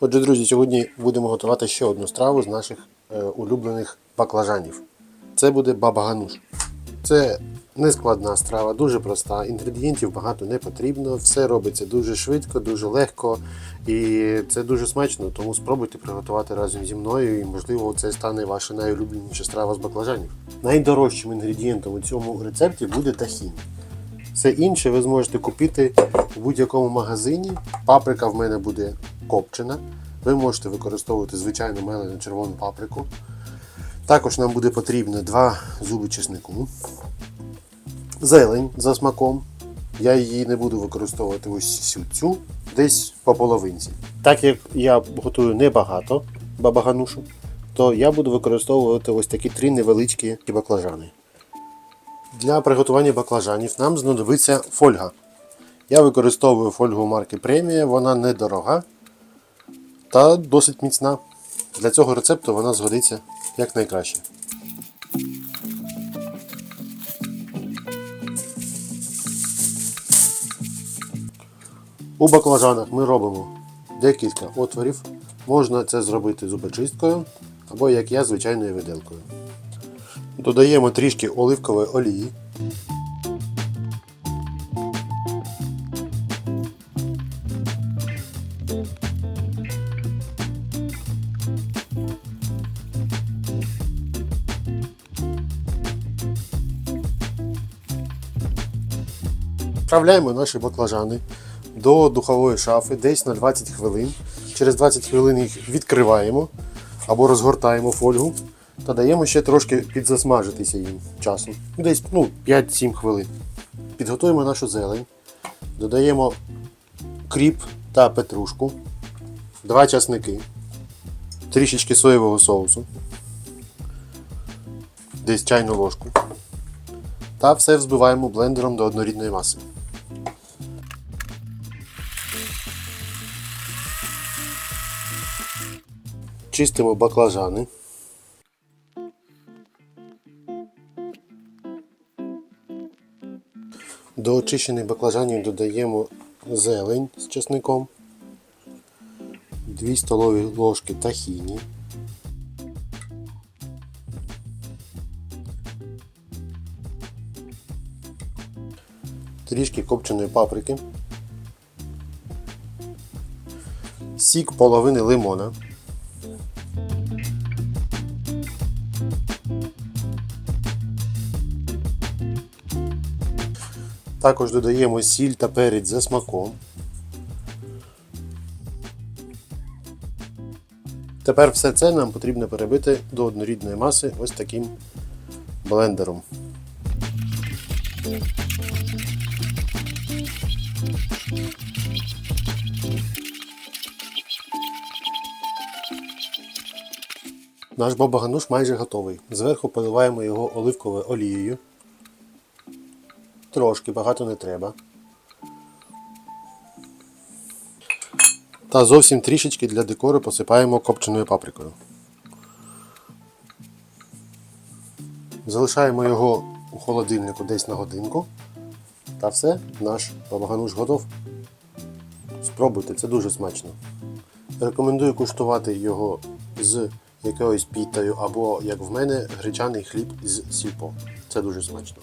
Отже, друзі, сьогодні будемо готувати ще одну страву з наших е, улюблених баклажанів. Це буде баба гануш. Це нескладна страва, дуже проста. Інгредієнтів багато не потрібно. Все робиться дуже швидко, дуже легко і це дуже смачно. Тому спробуйте приготувати разом зі мною, і можливо це стане ваша найулюбленіша страва з баклажанів. Найдорожчим інгредієнтом у цьому рецепті буде тахін. Все інше ви зможете купити у будь-якому магазині. Паприка в мене буде копчена. Ви можете використовувати звичайну мелену червону паприку. Також нам буде потрібно 2 зуби чеснику. Зелень за смаком. Я її не буду використовувати ось всю цю, десь по половинці. Так як я готую небагато бабаганушу, то я буду використовувати ось такі три невеличкі баклажани. Для приготування баклажанів нам знадобиться фольга. Я використовую фольгу марки Премія, вона недорога та досить міцна. Для цього рецепту вона згодиться якнайкраще. У баклажанах ми робимо декілька отворів. Можна це зробити зубочисткою або, як я, звичайною виделкою. Додаємо трішки оливкової олії. Вправляємо наші баклажани до духової шафи десь на 20 хвилин. Через 20 хвилин їх відкриваємо або розгортаємо фольгу та даємо ще трошки підзасмажитися їм часом. Десь ну, 5-7 хвилин. Підготуємо нашу зелень, додаємо кріп та петрушку, два часники, трішечки соєвого соусу, десь чайну ложку. Та все взбиваємо блендером до однорідної маси. Чистимо баклажани. До очищених баклажанів додаємо зелень з чесником, 2 столові ложки тахіні, трішки копченої паприки, сік половини лимона. Також додаємо сіль та перець за смаком. Тепер все це нам потрібно перебити до однорідної маси ось таким блендером. Наш бабагануш майже готовий. Зверху поливаємо його оливковою олією. Трошки, багато не треба. Та зовсім трішечки для декору посипаємо копченою паприкою. Залишаємо його у холодильнику десь на годинку. Та все, наш бабагануш готов. Спробуйте, це дуже смачно. Рекомендую куштувати його з якоюсь пітою або, як в мене, гречаний хліб з сільпо. Це дуже смачно.